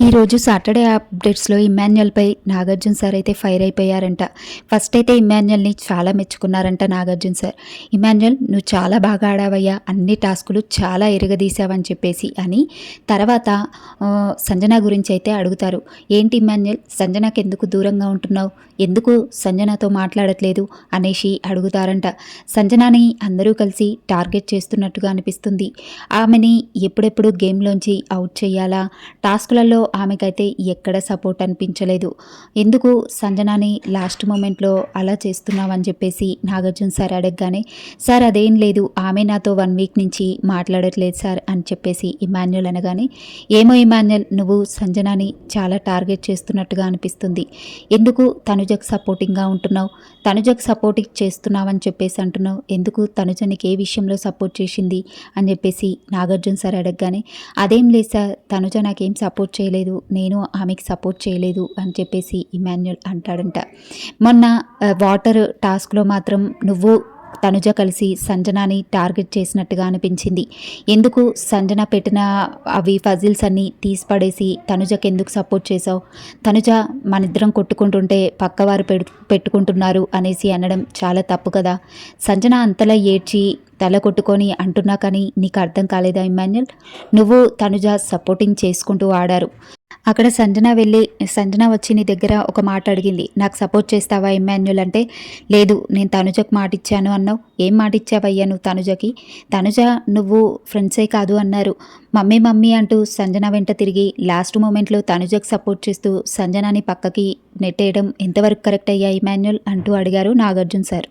ఈరోజు సాటర్డే అప్డేట్స్లో ఇమాన్యుయల్పై నాగార్జున సార్ అయితే ఫైర్ అయిపోయారంట. ఫస్ట్ అయితే ఇమాన్యుయల్ని చాలా మెచ్చుకున్నారంట నాగార్జున సార్. ఇమాన్యుయల్ నువ్వు చాలా బాగా ఆడావయ్యా అన్ని టాస్కులు చాలా ఎరగదీసావని చెప్పేసి అని తర్వాత సంజన గురించి అయితే అడుగుతారు. ఏంటి ఇమాన్యుయల్ సంజనకు ఎందుకు దూరంగా ఉంటున్నావు? ఎందుకు సంజనతో మాట్లాడట్లేదు? అనేసి అడుగుతారంట. సంజనాని అందరూ కలిసి టార్గెట్ చేస్తున్నట్టుగా అనిపిస్తుంది. ఆమెని ఎప్పుడెప్పుడు గేమ్లోంచి అవుట్ చేయాలా? టాస్కులలో ఆమెకైతే ఎక్కడ సపోర్ట్ అనిపించలేదు. ఎందుకు సంజనాని లాస్ట్ మూమెంట్లో అలా చేస్తున్నావని చెప్పేసి నాగార్జున సార్ అడగగానే సార్ అదేం లేదు ఆమె నాతో వన్ వీక్ నుంచి మాట్లాడట్లేదు సార్ అని చెప్పేసి ఇమాన్యుల్ అనగానే ఏమో ఇమాన్యుల్ నువ్వు సంజనాని చాలా టార్గెట్ చేస్తున్నట్టుగా అనిపిస్తుంది. ఎందుకు తనుజకు సపోర్టింగ్గా ఉంటున్నావు? తనుజకు సపోర్ట్ చేస్తున్నావని చెప్పేసి అంటున్నావు. ఎందుకు తనుజ నీకు ఏ విషయంలో సపోర్ట్ చేసింది? అని చెప్పేసి నాగార్జున సార్ అడగగానే అదేం లేదు సార్ తనుజ నాకేం సపోర్ట్ చేయలేదు. నేను ఆమెకి సపోర్ట్ చేయలేదు అని చెప్పేసి ఇమాన్యుల్ అంటాడంట. మొన్న వాటర్ టాస్క్లో మాత్రం నువ్వు తనుజ కలిసి సంజనాని టార్గెట్ చేసినట్టుగా అనిపించింది. ఎందుకు సంజన పెట్టిన అవి ఫజిల్స్ అన్నీ తీసిపడేసి తనుజకి ఎందుకు సపోర్ట్ చేశావు? తనుజ మనిద్దరం కొట్టుకుంటుంటే పక్కవారు పెట్టుకుంటున్నారు అనేసి అనడం చాలా తప్పు కదా. సంజన అంతలా ఏడ్చి తల కొట్టుకొని అంటున్నా కానీ నీకు అర్థం కాలేదా ఇమాన్యుల్ నువ్వు తనుజ సపోర్టింగ్ చేసుకుంటూ ఆడారు. అక్కడ సంజన వెళ్ళి సంజన వచ్చి నీ దగ్గర ఒక మాట అడిగింది. నాకు సపోర్ట్ చేస్తావా ఎమ్మాన్యుల్ అంటే? లేదు నేను తనుజకు మాట ఇచ్చాను అన్నావు. ఏం మాట ఇచ్చావయ్యా నువ్వు తనుజకి? తనుజ నువ్వు ఫ్రెండ్సే కాదు అన్నారు. మమ్మీ మమ్మీ అంటూ సంజన వెంట తిరిగి లాస్ట్ మూమెంట్లో తనుజకు సపోర్ట్ చేస్తూ సంజనాని పక్కకి నెట్టేయడం ఎంతవరకు కరెక్ట్ అయ్యా ఇమాన్యుల్ అంటూ అడిగారు నాగార్జున సార్.